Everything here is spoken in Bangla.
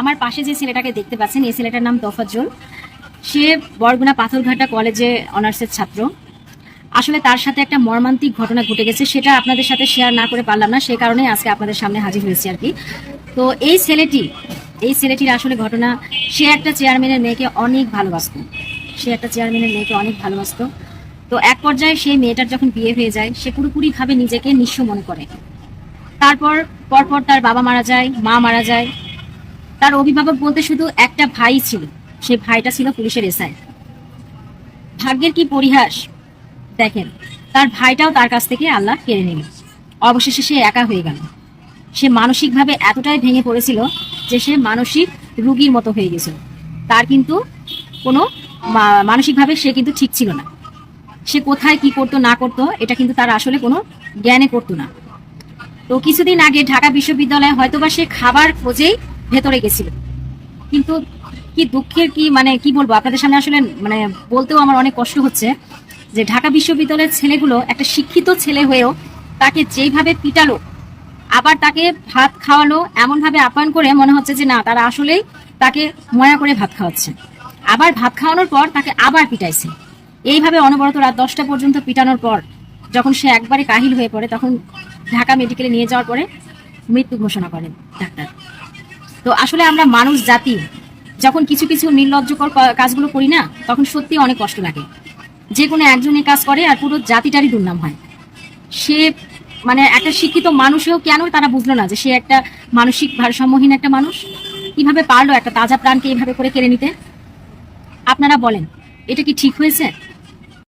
আমার পাশে যে ছেলেটাকে দেখতে পাচ্ছেন, এই ছেলেটার নাম তফাজ্জল। সে বরগুনা পাথরঘাটা কলেজে অনার্সের ছাত্র। আসলে তার সাথে একটা মর্মান্তিক ঘটনা ঘটে গেছে, সেটা আপনাদের সাথে শেয়ার না করে পারলাম না, সে কারণে আজকে আপনাদের সামনে হাজির হয়েছি আর কি। তো এই ছেলেটি, এই ছেলেটির আসলে ঘটনা, সে একটা চেয়ারম্যানের মেয়েকে অনেক ভালোবাসতো। সে একটা চেয়ারম্যানের মেয়েকে অনেক ভালোবাসতো। তো এক পর্যায়ে সেই মেয়েটার যখন বিয়ে হয়ে যায়, সে পুরোপুরিভাবে নিজেকে নিঃস্ব মনে করে। তারপর, পরপর তার বাবা মারা যায়, মা মারা যায় তার অভিভাবক বলতে শুধু একটা ভাই ছিল। সে ভাইটা ছিল পুলিশের এসআই। ভাগ্যের কি পরিহাস? দেখেন, তার ভাইটাও তার কাছ থেকে আল্লাহ কেড়ে নিল। অবশেষে সে একা হয়ে গেল। সে মানসিকভাবে এতটাই ভেঙে পড়েছিল যে সে মানসিক রুগীর মতো হয়ে গেছিল। তার কিন্তু কোনো মানসিকভাবে সে কিন্তু ঠিক ছিল না। সে কোথায় কি করতো, না করতো, এটা কিন্তু তার আসলে কোনো জ্ঞানে করতো না। তো কিছুদিন আগে ঢাকা বিশ্ববিদ্যালয়ে হয়তোবা সে খাবার খোঁজেই ভেতরে গেছিল। কিন্তু কি দুঃখের কি মানে কি বলব, আপনাদের সামনে আসলে মানে বলতেও আমার অনেক কষ্ট হচ্ছে যে ঢাকা বিশ্ববিদ্যালয়ের ছেলেগুলো একটা শিক্ষিত ছেলে হয়েও তাকে যেইভাবে পিটালো, আবার তাকে ভাত খাওয়ালো এমন ভাবে আপ্যায়ন করে মনে হচ্ছে যে না, তারা আসলেই তাকে ময়া করে ভাত খাওয়াচ্ছে। আবার ভাত খাওয়ানোর পর তাকে আবার পিটাইছে। এইভাবে অনবরত রাত দশটা পর্যন্ত পিটানোর পর যখন সে একবারে কাহিল হয়ে পড়ে, তখন ঢাকা মেডিকেলে নিয়ে যাওয়ার পরে মৃত্যু ঘোষণা করেন ডাক্তার। তো আসলে আমরা মানুষ, জাতি, যখন কিছু কিছু নির্লজ্জকর কাজগুলো করি না, তখন সত্যি অনেক কষ্ট লাগে। যে কোনো একজন কাজ করে আর পুরো জাতিটারই দুর্নাম হয়। সে মানে একটা শিক্ষিত মানুষেও কেন তারা বুঝলো না যে সে একটা মানসিক ভারসাম্যহীন একটা মানুষ? কীভাবে পারল একটা তাজা প্রাণকে এইভাবে করে কেড়ে নিতে? আপনারা বলেন, এটা কি ঠিক হয়েছে?